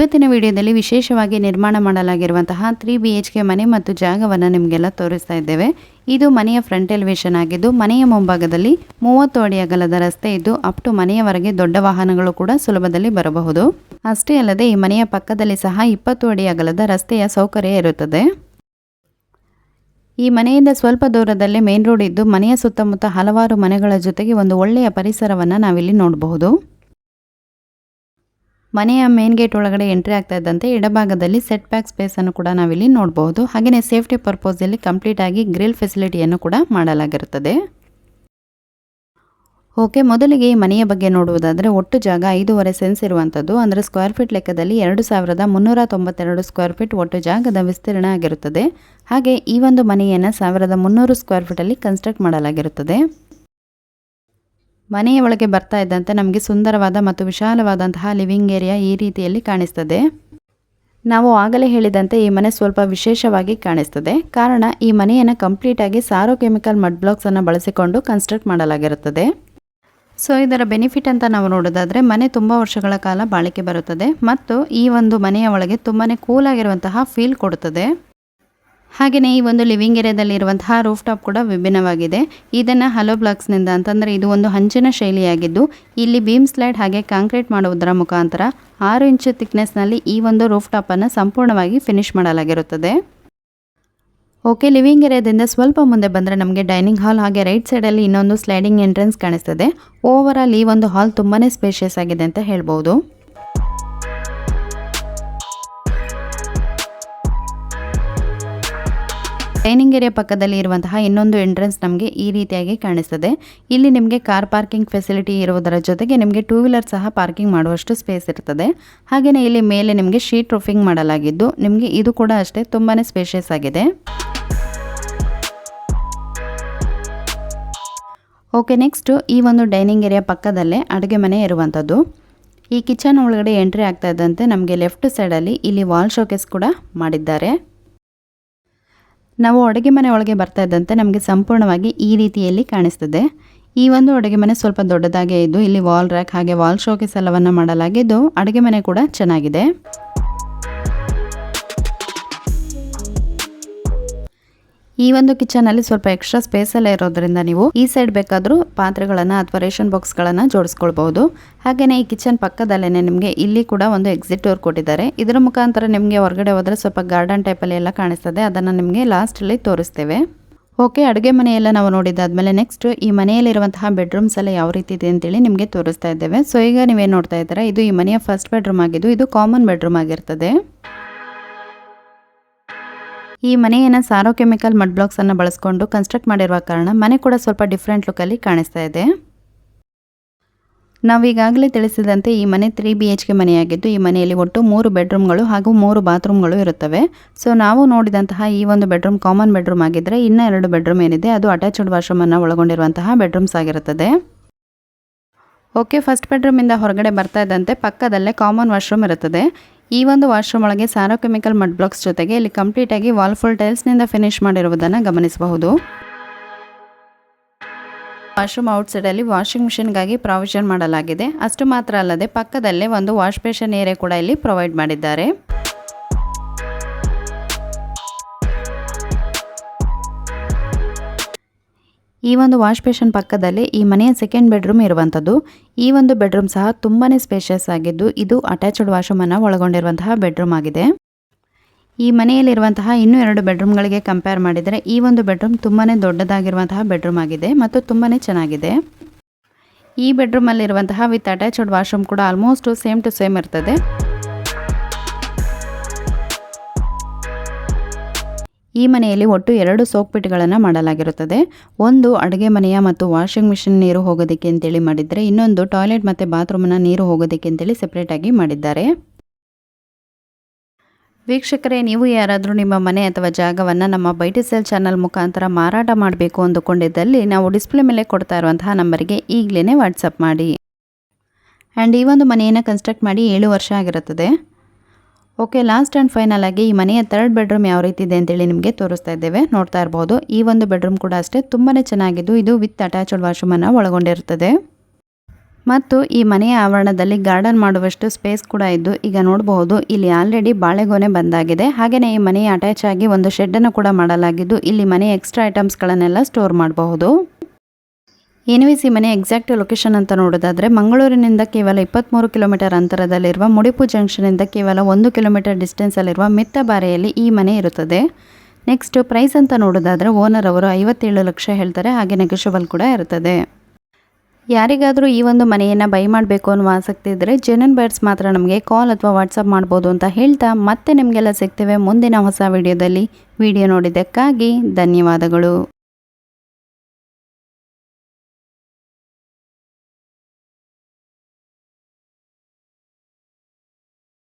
ಇವತ್ತಿನ ವಿಡಿಯೋದಲ್ಲಿ ವಿಶೇಷವಾಗಿ ನಿರ್ಮಾಣ ಮಾಡಲಾಗಿರುವಂತಹ ತ್ರೀ ಬಿ ಎಚ್ ಕೆ ಮನೆ ಮತ್ತು ಜಾಗವನ್ನು ನಿಮಗೆಲ್ಲ ತೋರಿಸ್ತಾ ಇದ್ದೇವೆ. ಇದು ಮನೆಯ ಫ್ರಂಟ್ ಎಲಿವೇಶನ್ ಆಗಿದ್ದು, ಮನೆಯ ಮುಂಭಾಗದಲ್ಲಿ ಮೂವತ್ತು ಅಡಿ ಅಗಲದ ರಸ್ತೆ ಇದ್ದು ಅಪ್ ಟು ಮನೆಯವರೆಗೆ ದೊಡ್ಡ ವಾಹನಗಳು ಕೂಡ ಸುಲಭದಲ್ಲಿ ಬರಬಹುದು. ಅಷ್ಟೇ ಅಲ್ಲದೆ ಈ ಮನೆಯ ಪಕ್ಕದಲ್ಲಿ ಸಹ ಇಪ್ಪತ್ತು ಅಡಿ ಅಗಲದ ರಸ್ತೆಯ ಸೌಕರ್ಯ ಇರುತ್ತದೆ. ಈ ಮನೆಯಿಂದ ಸ್ವಲ್ಪ ದೂರದಲ್ಲೇ ಮೇನ್ ರೋಡ್ ಇದ್ದು, ಮನೆಯ ಸುತ್ತಮುತ್ತ ಹಲವಾರು ಮನೆಗಳ ಜೊತೆಗೆ ಒಂದು ಒಳ್ಳೆಯ ಪರಿಸರವನ್ನು ನಾವಿಲ್ಲಿ ನೋಡಬಹುದು. ಮನೆಯ ಮೇನ್ ಗೇಟ್ ಒಳಗಡೆ ಎಂಟ್ರಿ ಆಗ್ತಾ ಇದ್ದಂತೆ, ಎಡಭಾಗದಲ್ಲಿ ಸೆಟ್ ಬ್ಯಾಕ್ ಸ್ಪೇಸ್ ಅನ್ನು ಕೂಡ ನಾವಿಲ್ಲಿ ನೋಡಬಹುದು. ಹಾಗೆಯೇ ಸೇಫ್ಟಿ ಪರ್ಪೋಸಲ್ಲಿ ಕಂಪ್ಲೀಟ್ ಆಗಿ ಗ್ರಿಲ್ ಫೆಸಿಲಿಟಿಯನ್ನು ಕೂಡ ಮಾಡಲಾಗಿರುತ್ತದೆ. ಓಕೆ ಮೊದಲಿಗೆ ಈ ಮನೆಯ ಬಗ್ಗೆ ನೋಡುವುದಾದರೆ, ಒಟ್ಟು ಜಾಗ ಐದೂವರೆ ಸೆನ್ಸ್ ಇರುವಂಥದ್ದು ಅಂದರೆ ಸ್ಕ್ವೇರ್ ಫೀಟ್ ಲೆಕ್ಕದಲ್ಲಿ ಎರಡು ಸಾವಿರದ ಮುನ್ನೂರ ತೊಂಬತ್ತೆರಡು ಸ್ಕ್ವೇರ್ ಫೀಟ್ ಒಟ್ಟು ಜಾಗದ ವಿಸ್ತೀರ್ಣ ಆಗಿರುತ್ತದೆ. ಹಾಗೆ ಈ ಒಂದು ಮನೆಯನ್ನು ಸಾವಿರದ ಮುನ್ನೂರು ಸ್ಕ್ವೇರ್ ಫೀಟಲ್ಲಿ ಕನ್ಸ್ಟ್ರಕ್ಟ್ ಮಾಡಲಾಗಿರುತ್ತದೆ. ಮನೆಯ ಒಳಗೆ ಬರ್ತಾ ಇದ್ದಂತೆ ನಮಗೆ ಸುಂದರವಾದ ಮತ್ತು ವಿಶಾಲವಾದಂತಹ ಲಿವಿಂಗ್ ಏರಿಯಾ ಈ ರೀತಿಯಲ್ಲಿ ಕಾಣಿಸ್ತದೆ. ನಾವು ಆಗಲೇ ಹೇಳಿದಂತೆ ಈ ಮನೆ ಸ್ವಲ್ಪ ವಿಶೇಷವಾಗಿ ಕಾಣಿಸ್ತದೆ. ಕಾರಣ, ಈ ಮನೆಯನ್ನು ಕಂಪ್ಲೀಟಾಗಿ ಸಾರೋ ಕೆಮಿಕಲ್ ಮಡ್ ಬ್ಲಾಕ್ಸನ್ನು ಬಳಸಿಕೊಂಡು ಕನ್ಸ್ಟ್ರಕ್ಟ್ ಮಾಡಲಾಗಿರುತ್ತದೆ. ಸೊ, ಇದರ ಬೆನಿಫಿಟ್ ಅಂತ ನಾವು ನೋಡೋದಾದರೆ, ಮನೆ ತುಂಬ ವರ್ಷಗಳ ಕಾಲ ಬಾಳಿಕೆ ಬರುತ್ತದೆ ಮತ್ತು ಈ ಒಂದು ಮನೆಯ ಒಳಗೆ ತುಂಬಾ ಕೂಲಾಗಿರುವಂತಹ ಫೀಲ್ ಕೊಡುತ್ತದೆ. ಹಾಗೆಯೇ ಈ ಒಂದು ಲಿವಿಂಗ್ ಏರಿಯಾದಲ್ಲಿರುವಂತಹ ರೂಫ್ ಟಾಪ್ ಕೂಡ ವಿಭಿನ್ನವಾಗಿದೆ. ಇದನ್ನು ಹಲೋ ಬ್ಲಾಕ್ಸ್ನಿಂದ ಅಂತಂದರೆ ಇದು ಒಂದು ಹಂಚಿನ ಶೈಲಿಯಾಗಿದ್ದು, ಇಲ್ಲಿ ಬೀಮ್ ಸ್ಲೈಡ್ ಹಾಗೆ ಕಾಂಕ್ರೀಟ್ ಮಾಡುವುದರ ಮುಖಾಂತರ ಆರು ಇಂಚು ಥಿಕ್ನೆಸ್ನಲ್ಲಿ ಈ ಒಂದು ರೂಫ್ ಟಾಪನ್ನು ಸಂಪೂರ್ಣವಾಗಿ ಫಿನಿಶ್ ಮಾಡಲಾಗಿರುತ್ತದೆ. ಓಕೆ, ಲಿವಿಂಗ್ ಏರಿಯಾದಿಂದ ಸ್ವಲ್ಪ ಮುಂದೆ ಬಂದರೆ ನಮಗೆ ಡೈನಿಂಗ್ ಹಾಲ್ ಹಾಗೆ ರೈಟ್ ಸೈಡಲ್ಲಿ ಇನ್ನೊಂದು ಸ್ಲೈಡಿಂಗ್ ಎಂಟ್ರೆನ್ಸ್ ಕಾಣಿಸ್ತದೆ. ಓವರ್ ಈ ಒಂದು ಹಾಲ್ ತುಂಬಾ ಸ್ಪೇಷಿಯಸ್ ಆಗಿದೆ ಅಂತ ಹೇಳ್ಬೋದು. ಡೈನಿಂಗ್ ಏರಿಯಾ ಪಕ್ಕದಲ್ಲಿ ಇರುವಂತಹ ಇನ್ನೊಂದು ಎಂಟ್ರೆನ್ಸ್ ನಮಗೆ ಈ ರೀತಿಯಾಗಿ ಕಾಣಿಸ್ತದೆ. ಇಲ್ಲಿ ನಿಮಗೆ ಕಾರ್ ಪಾರ್ಕಿಂಗ್ ಫೆಸಿಲಿಟಿ ಇರುವುದರ ಜೊತೆಗೆ ನಿಮಗೆ ಟೂ ವೀಲರ್ ಸಹ ಪಾರ್ಕಿಂಗ್ ಮಾಡುವಷ್ಟು ಸ್ಪೇಸ್ ಇರ್ತದೆ. ಹಾಗೆಯೇ ಇಲ್ಲಿ ಮೇಲೆ ನಿಮಗೆ ಶೀಟ್ ರೂಫಿಂಗ್ ಮಾಡಲಾಗಿದ್ದು, ನಿಮಗೆ ಇದು ಕೂಡ ಅಷ್ಟೇ ತುಂಬಾ ಸ್ಪೇಷಿಯಸ್ ಆಗಿದೆ. ಓಕೆ ನೆಕ್ಸ್ಟು ಈ ಒಂದು ಡೈನಿಂಗ್ ಏರಿಯಾ ಪಕ್ಕದಲ್ಲೇ ಅಡುಗೆ ಮನೆ ಇರುವಂಥದ್ದು ಈ ಕಿಚನ್ ಒಳಗಡೆ ಎಂಟ್ರಿ ಆಗ್ತಾ ಇದ್ದಂತೆ ನಮಗೆ ಲೆಫ್ಟ್ ಸೈಡಲ್ಲಿ ಇಲ್ಲಿ ವಾಲ್ ಶೋಕೇಸ್ ಕೂಡ ಮಾಡಿದ್ದಾರೆ. ನಾವು ಅಡುಗೆ ಮನೆ ಒಳಗೆ ಬರ್ತಾ ಇದ್ದಂತೆ ನಮಗೆ ಸಂಪೂರ್ಣವಾಗಿ ಈ ರೀತಿಯಲ್ಲಿ ಕಾಣಿಸ್ತದೆ. ಈ ಒಂದು ಅಡುಗೆ ಮನೆ ಸ್ವಲ್ಪ ದೊಡ್ಡದಾಗೇ ಇದ್ದು, ಇಲ್ಲಿ ವಾಲ್ ರ್ಯಾಕ್ ಹಾಗೆ ವಾಲ್ ಶೋಕೇಸ್ ಎಲ್ಲವನ್ನು ಮಾಡಲಾಗಿದ್ದು ಅಡುಗೆ ಮನೆ ಕೂಡ ಚೆನ್ನಾಗಿದೆ. ಈ ಒಂದು ಕಿಚನ್ ಅಲ್ಲಿ ಸ್ವಲ್ಪ ಎಕ್ಸ್ಟ್ರಾ ಸ್ಪೇಸ್ ಎಲ್ಲ ಇರೋದ್ರಿಂದ ನೀವು ಈ ಸೈಡ್ ಬೇಕಾದ್ರೂ ಪಾತ್ರೆಗಳನ್ನ ಅಥವಾ ರೇಷನ್ ಬಾಕ್ಸ್ ಗಳನ್ನ ಜೋಡಿಸ್ಕೊಳ್ಬಹುದು. ಹಾಗೇನೆ ಈ ಕಿಚನ್ ಪಕ್ಕದಲ್ಲೇನೆ ನಿಮಗೆ ಇಲ್ಲಿ ಕೂಡ ಒಂದು ಎಕ್ಸಿಟ್ ಡೋರ್ ಕೊಟ್ಟಿದ್ದಾರೆ. ಇದರ ಮುಖಾಂತರ ನಿಮಗೆ ಹೊರಗಡೆ ಹೋದ್ರೆ ಸ್ವಲ್ಪ ಗಾರ್ಡನ್ ಟೈಪ್ ಅಲ್ಲಿ ಎಲ್ಲ ಕಾಣಿಸ್ತದೆ. ಅದನ್ನ ನಿಮಗೆ ಲಾಸ್ಟ್ ಅಲ್ಲಿ ತೋರಿಸ್ತೇವೆ. ಓಕೆ ಅಡುಗೆ ಮನೆಯೆಲ್ಲ ನಾವು ನೋಡಿದ್ದಾದ್ಮೇಲೆ ನೆಕ್ಸ್ಟ್ ಈ ಮನೆಯಲ್ಲಿರುವಂತಹ ಬೆಡ್ರೂಮ್ಸ್ ಎಲ್ಲ ಯಾವ ರೀತಿ ಇದೆ ಅಂತೇಳಿ ನಿಮಗೆ ತೋರಿಸ್ತಾ ಇದ್ದೇವೆ. ಸೊ ಈಗ ನೀವೇನು ನೋಡ್ತಾ ಇದ್ದೀರಾ? ಇದು ಈ ಮನೆಯ ಫಸ್ಟ್ ಬೆಡ್ರೂಮ್ ಆಗಿದ್ದು, ಇದು ಕಾಮನ್ ಬೆಡ್ರೂಮ್ ಆಗಿರ್ತದೆ. ಈ ಮನೆಯನ್ನು ಸಾರೋ ಕೆಮಿಕಲ್ ಮಡ್ ಬ್ಲಾಕ್ಸ್ ಅನ್ನು ಬಳಸ್ಕೊಂಡು ಕನ್ಸ್ಟ್ರಕ್ಟ್ ಮಾಡಿರುವ ಕಾರಣ ಮನೆ ಕೂಡ ಸ್ವಲ್ಪ ಡಿಫ್ರೆಂಟ್ ಲುಕ್ಕಲ್ಲಿ ಕಾಣಿಸ್ತಾ ಇದೆ. ನಾವು ಈಗಾಗಲೇ ತಿಳಿಸಿದಂತೆ ಈ ಮನೆ ತ್ರೀ ಬಿ ಎಚ್ ಕೆ ಮನೆಯಾಗಿದ್ದು, ಈ ಮನೆಯಲ್ಲಿ ಒಟ್ಟು ಮೂರು ಬೆಡ್ರೂಮ್ಗಳು ಹಾಗೂ ಮೂರು ಬಾತ್ರೂಮ್ಗಳು ಇರುತ್ತವೆ. ಸೊ ನಾವು ನೋಡಿದಂತಹ ಈ ಒಂದು ಬೆಡ್ರೂಮ್ ಕಾಮನ್ ಬೆಡ್ರೂಮ್ ಆಗಿದ್ದರೆ ಇನ್ನೂ ಎರಡು ಬೆಡ್ರೂಮ್ ಏನಿದೆ, ಅದು ಅಟ್ಯಾಚ್ಡ್ ವಾಶ್ರೂಮನ್ನು ಒಳಗೊಂಡಿರುವಂತಹ ಬೆಡ್ರೂಮ್ಸ್ ಆಗಿರುತ್ತದೆ. ಓಕೆ ಫಸ್ಟ್ ಬೆಡ್ರೂಮಿಂದ ಹೊರಗಡೆ ಬರ್ತಾ ಇದ್ದಂತೆ ಪಕ್ಕದಲ್ಲೇ ಕಾಮನ್ ವಾಶ್ರೂಮ್ ಇರುತ್ತದೆ. ಈ ಒಂದು ವಾಶ್ರೂಮ್ ಒಳಗೆ ಸಾರೋ ಕೆಮಿಕಲ್ ಮಡ್ ಬ್ಲಾಕ್ಸ್ ಜೊತೆಗೆ ಇಲ್ಲಿ ಕಂಪ್ಲೀಟ್ ಆಗಿ ವಾಲ್ ಫುಲ್ ಟೈಲ್ಸ್ನಿಂದ ಫಿನಿಶ್ ಮಾಡಿರುವುದನ್ನು ಗಮನಿಸಬಹುದು. ವಾಶ್ರೂಮ್ ಔಟ್ಸೈಡಲ್ಲಿ ವಾಷಿಂಗ್ ಮಿಷಿನ್ಗಾಗಿ ಪ್ರಾವಿಷನ್ ಮಾಡಲಾಗಿದೆ. ಅಷ್ಟು ಮಾತ್ರ ಅಲ್ಲದೆ ಪಕ್ಕದಲ್ಲೇ ಒಂದು ವಾಶ್ ಬೇಷನ್ ಏರಿಯಾ ಕೂಡ ಇಲ್ಲಿ ಪ್ರೊವೈಡ್ ಮಾಡಿದ್ದಾರೆ. ಈ ಒಂದು ವಾಶ್ ಬೇಷನ್ ಪಕ್ಕದಲ್ಲಿ ಈ ಮನೆಯ ಸೆಕೆಂಡ್ ಬೆಡ್ರೂಮ್ ಇರುವಂಥದ್ದು. ಈ ಒಂದು ಬೆಡ್ರೂಮ್ ಸಹ ತುಂಬಾ ಸ್ಪೇಷಿಯಸ್ ಆಗಿದ್ದು, ಇದು ಅಟ್ಯಾಚ್ಡ್ ವಾಶ್ರೂಮ್ ಅನ್ನು ಒಳಗೊಂಡಿರುವಂತಹ ಬೆಡ್ರೂಮ್ ಆಗಿದೆ. ಈ ಮನೆಯಲ್ಲಿರುವಂತಹ ಇನ್ನೂ ಎರಡು ಬೆಡ್ರೂಮ್ಗಳಿಗೆ ಕಂಪೇರ್ ಮಾಡಿದರೆ, ಈ ಒಂದು ಬೆಡ್ರೂಮ್ ತುಂಬಾ ದೊಡ್ಡದಾಗಿರುವಂತಹ ಬೆಡ್ರೂಮ್ ಆಗಿದೆ ಮತ್ತು ತುಂಬಾ ಚೆನ್ನಾಗಿದೆ. ಈ ಬೆಡ್ರೂಮಲ್ಲಿರುವಂತಹ ವಿತ್ ಅಟ್ಯಾಚ್ಡ್ ವಾಶ್ರೂಮ್ ಕೂಡ ಆಲ್ಮೋಸ್ಟ್ ಸೇಮ್ ಟು ಸೇಮ್ ಇರ್ತದೆ. ಈ ಮನೆಯಲ್ಲಿ ಒಟ್ಟು ಎರಡು ಸೋಕ್ಪಿಟ್ಗಳನ್ನು ಮಾಡಲಾಗಿರುತ್ತದೆ. ಒಂದು ಅಡುಗೆ ಮನೆಯ ಮತ್ತು ವಾಷಿಂಗ್ ಮಿಷಿನ್ ನೀರು ಹೋಗೋದಕ್ಕೆ ಅಂತೇಳಿ ಮಾಡಿದರೆ, ಇನ್ನೊಂದು ಟಾಯ್ಲೆಟ್ ಮತ್ತು ಬಾತ್ರೂಮ್ನ ನೀರು ಹೋಗೋದಕ್ಕೆ ಅಂತೇಳಿ ಸೆಪ್ರೇಟಾಗಿ ಮಾಡಿದ್ದಾರೆ. ವೀಕ್ಷಕರೇ, ನೀವು ಯಾರಾದರೂ ನಿಮ್ಮ ಮನೆ ಅಥವಾ ಜಾಗವನ್ನು ನಮ್ಮ ಬೈಟಿ ಸೆಲ್ ಚಾನಲ್ ಮುಖಾಂತರ ಮಾರಾಟ ಮಾಡಬೇಕು ಅಂದುಕೊಂಡಿದ್ದಲ್ಲಿ, ನಾವು ಡಿಸ್ಪ್ಲೇ ಮೇಲೆ ಕೊಡ್ತಾ ಇರುವಂತಹ ನಂಬರಿಗೆ ಈಗಲೇ ವಾಟ್ಸಪ್ ಮಾಡಿ. ಆ್ಯಂಡ್ ಈ ಒಂದು ಮನೆಯನ್ನು ಕನ್ಸ್ಟ್ರಕ್ಟ್ ಮಾಡಿ ಏಳು ವರ್ಷ ಆಗಿರುತ್ತದೆ. ಓಕೆ ಲಾಸ್ಟ್ ಆ್ಯಂಡ್ ಫೈನಲ್ ಆಗಿ ಈ ಮನೆಯ ತರ್ಡ್ ಬೆಡ್ರೂಮ್ ಯಾವ ರೀತಿ ಇದೆ ಅಂತೇಳಿ ನಿಮಗೆ ತೋರಿಸ್ತಾ ಇದ್ದೇವೆ. ನೋಡ್ತಾ ಇರ್ಬೋದು. ಈ ಒಂದು ಬೆಡ್ರೂಮ್ ಕೂಡ ಅಷ್ಟೇ ತುಂಬಾ ಚೆನ್ನಾಗಿದ್ದು, ಇದು ವಿತ್ ಅಟ್ಯಾಚ್ಡ್ ವಾಶ್ರೂಮನ್ನು ಒಳಗೊಂಡಿರುತ್ತದೆ. ಮತ್ತು ಈ ಮನೆಯ ಆವರಣದಲ್ಲಿ ಗಾರ್ಡನ್ ಮಾಡುವಷ್ಟು ಸ್ಪೇಸ್ ಕೂಡ ಇದ್ದು, ಈಗ ನೋಡಬಹುದು, ಇಲ್ಲಿ ಆಲ್ರೆಡಿ ಬಾಳೆಗೊನೆ ಬಂದಾಗಿದೆ. ಹಾಗೆಯೇ ಈ ಮನೆಯ ಅಟ್ಯಾಚ್ ಆಗಿ ಒಂದು ಶೆಡ್ಡನ್ನು ಕೂಡ ಮಾಡಲಾಗಿದ್ದು, ಇಲ್ಲಿ ಮನೆಯ ಎಕ್ಸ್ಟ್ರಾ ಐಟಮ್ಸ್ಗಳನ್ನೆಲ್ಲ ಸ್ಟೋರ್ ಮಾಡಬಹುದು. ಎನಿವೇಸ್ ಮನೆ ಎಕ್ಸಾಕ್ಟ್ ಲೊಕೇಶನ್ ಅಂತ ನೋಡೋದಾದರೆ ಮಂಗಳೂರಿನಿಂದ ಕೇವಲ ಇಪ್ಪತ್ತ್ಮೂರು ಕಿಲೋಮೀಟರ್ ಅಂತರದಲ್ಲಿರುವ ಮುಡಿಪು ಜಂಕ್ಷನಿಂದ ಕೇವಲ ಒಂದು ಕಿಲೋಮೀಟರ್ ಡಿಸ್ಟೆನ್ಸಲ್ಲಿರುವ ಮಿತ್ತಬಾರೆಯಲ್ಲಿ ಈ ಮನೆ ಇರುತ್ತದೆ. ನೆಕ್ಸ್ಟ್ ಪ್ರೈಸ್ ಅಂತ ನೋಡೋದಾದರೆ ಓನರ್ ಅವರು ಐವತ್ತೇಳು ಲಕ್ಷ ಹೇಳ್ತಾರೆ, ಹಾಗೆ ನೆಗೋಷಿಯಬಲ್ ಕೂಡ ಇರುತ್ತದೆ. ಯಾರಿಗಾದರೂ ಈ ಒಂದು ಮನೆಯನ್ನು ಬೈ ಮಾಡಬೇಕು ಅನ್ನೋ ಆಸಕ್ತಿ ಇದ್ದರೆ ಜೆನನ್ ಬೈರ್ಸ್ ಮಾತ್ರ ನಮಗೆ ಕಾಲ್ ಅಥವಾ ವಾಟ್ಸಪ್ ಮಾಡ್ಬೋದು ಅಂತ ಹೇಳ್ತಾ ಮತ್ತೆ ನಿಮಗೆಲ್ಲ ಸಿಗ್ತೇವೆ ಮುಂದಿನ ಹೊಸ ವಿಡಿಯೋದಲ್ಲಿ. ವಿಡಿಯೋ ನೋಡಿದ್ದಕ್ಕಾಗಿ ಧನ್ಯವಾದಗಳು.